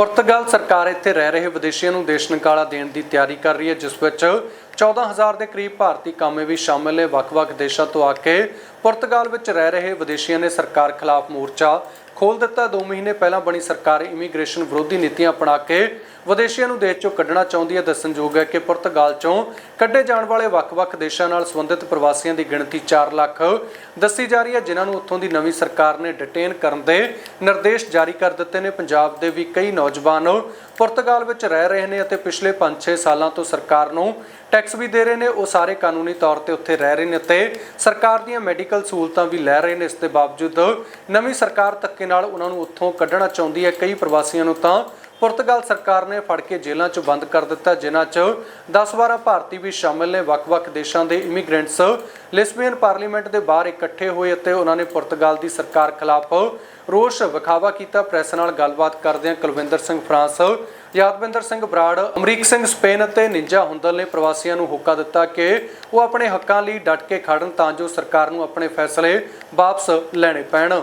ਪੁਰਤਗਾਲ ਸਰਕਾਰ ਇੱਥੇ ਰਹਿ ਰਹੇ ਵਿਦੇਸ਼ੀਆਂ ਨੂੰ ਦੇਸ਼ ਨਿਕਾਲਾ ਦੇਣ ਦੀ ਤਿਆਰੀ ਕਰ ਰਹੀ ਹੈ, ਜਿਸ ਵਿੱਚ 14000 ਦੇ ਕਰੀਬ ਭਾਰਤੀ ਕਾਮੇ ਵੀ ਸ਼ਾਮਲ ਨੇ। ਵੱਖ-ਵੱਖ ਦੇਸ਼ਾਂ ਤੋਂ ਆ ਕੇ ਪੁਰਤਗਾਲ ਵਿੱਚ ਰਹਿ ਰਹੇ ਵਿਦੇਸ਼ੀਆਂ ਨੇ ਸਰਕਾਰ ਖਿਲਾਫ ਮੋਰਚਾ ਖੋਲ ਦਿੱਤਾ। 2 ਮਹੀਨੇ ਪਹਿਲਾਂ ਬਣੀ ਸਰਕਾਰ ਇਮੀਗ੍ਰੇਸ਼ਨ ਵਿਰੋਧੀ ਨੀਤੀਆਂ ਅਪਣਾ ਕੇ ਵਿਦੇਸ਼ੀਆਂ ਨੂੰ ਦੇਸ਼ ਚੋਂ ਕੱਢਣਾ ਚਾਹੁੰਦੀ ਹੈ। ਦੱਸਣਯੋਗ ਹੈ ਕਿ ਪੁਰਤਗਾਲ ਚੋਂ ਕੱਢੇ ਜਾਣ ਵਾਲੇ ਵੱਖ-ਵੱਖ ਦੇਸ਼ਾਂ ਨਾਲ ਸੰਬੰਧਿਤ ਪ੍ਰਵਾਸੀਆਂ ਦੀ ਗਿਣਤੀ 4 ਲੱਖ ਦੱਸੀ ਜਾ ਰਹੀ ਹੈ, ਜਿਨ੍ਹਾਂ ਨੂੰ ਉੱਥੋਂ ਦੀ ਨਵੀਂ ਸਰਕਾਰ ਨੇ ਡਿਟੇਨ ਕਰਨ ਦੇ ਨਿਰਦੇਸ਼ ਜਾਰੀ ਕਰ ਦਿੱਤੇ ਨੇ। ਪੰਜਾਬ ਦੇ ਵੀ ਕਈ ਨੌਜਵਾਨ ਪੁਰਤਗਾਲ ਵਿੱਚ ਰਹਿ ਰਹੇ ਨੇ ਅਤੇ ਪਿਛਲੇ 5-6 ਸਾਲਾਂ ਤੋਂ ਸਰਕਾਰ ਨੂੰ ਟੈਕਸ ਵੀ ਦੇ ਰਹੇ ਨੇ, ਉਹ ਸਾਰੇ ਕਾਨੂੰਨੀ ਤੌਰ ਤੇ ਉੱਥੇ ਰਹਿ ਰਹੇ ਨੇ ਤੇ ਸਰਕਾਰ ਦੀਆਂ ਮੈਡੀਕਲ ਸਹੂਲਤਾਂ ਵੀ ਲੈ ਰਹੇ ਨੇ। ਇਸ ਦੇ ਬਾਵਜੂਦ ਨਵੀਂ ਸਰਕਾਰ ਧੱਕੇ ਨਾਲ ਉਹਨਾਂ ਨੂੰ ਉੱਥੋਂ ਕੱਢਣਾ ਚਾਹੁੰਦੀ ਹੈ। ਕਈ ਪ੍ਰਵਾਸੀਆਂ ਨੂੰ ਤਾਂ ਪੁਰਤਗਾਲ ਸਰਕਾਰ ਨੇ ਫੜ ਕੇ ਜੇਲ੍ਹਾਂ 'ਚ ਬੰਦ ਕਰ ਦਿੱਤਾ, ਜਿਨ੍ਹਾਂ 'ਚ 10-12 ਭਾਰਤੀ ਵੀ ਸ਼ਾਮਿਲ ਨੇ। ਵੱਖ-ਵੱਖ ਦੇਸ਼ਾਂ ਦੇ ਇਮੀਗ੍ਰੈਂਟਸ ਲਿਸਬੀਅਨ ਪਾਰਲੀਮੈਂਟ ਦੇ ਬਾਹਰ ਇਕੱਠੇ ਹੋਏ ਅਤੇ ਉਹਨਾਂ ਨੇ ਪੁਰਤਗਾਲ ਦੀ ਸਰਕਾਰ ਖਿਲਾਫ ਰੋਸ ਵਿਖਾਵਾ ਕੀਤਾ। ਪ੍ਰੈਸ ਨਾਲ ਗੱਲਬਾਤ ਕਰਦਿਆਂ ਕੁਲਵਿੰਦਰ ਸਿੰਘ ਫਰਾਂਸ, ਯਾਦਵਿੰਦਰ ਸਿੰਘ ਬਰਾੜ, ਅਮਰੀਕ ਸਿੰਘ ਸਪੇਨ ਅਤੇ ਨਿੰਜਾ ਹੁੰਦਲ ਨੇ ਪ੍ਰਵਾਸੀਆਂ ਨੂੰ ਹੋਕਾ ਦਿੱਤਾ ਕਿ ਉਹ ਆਪਣੇ ਹੱਕਾਂ ਲਈ ਡਟ ਕੇ ਖੜਨ ਤਾਂ ਜੋ ਸਰਕਾਰ ਨੂੰ ਆਪਣੇ ਫੈਸਲੇ ਵਾਪਸ ਲੈਣੇ ਪੈਣ।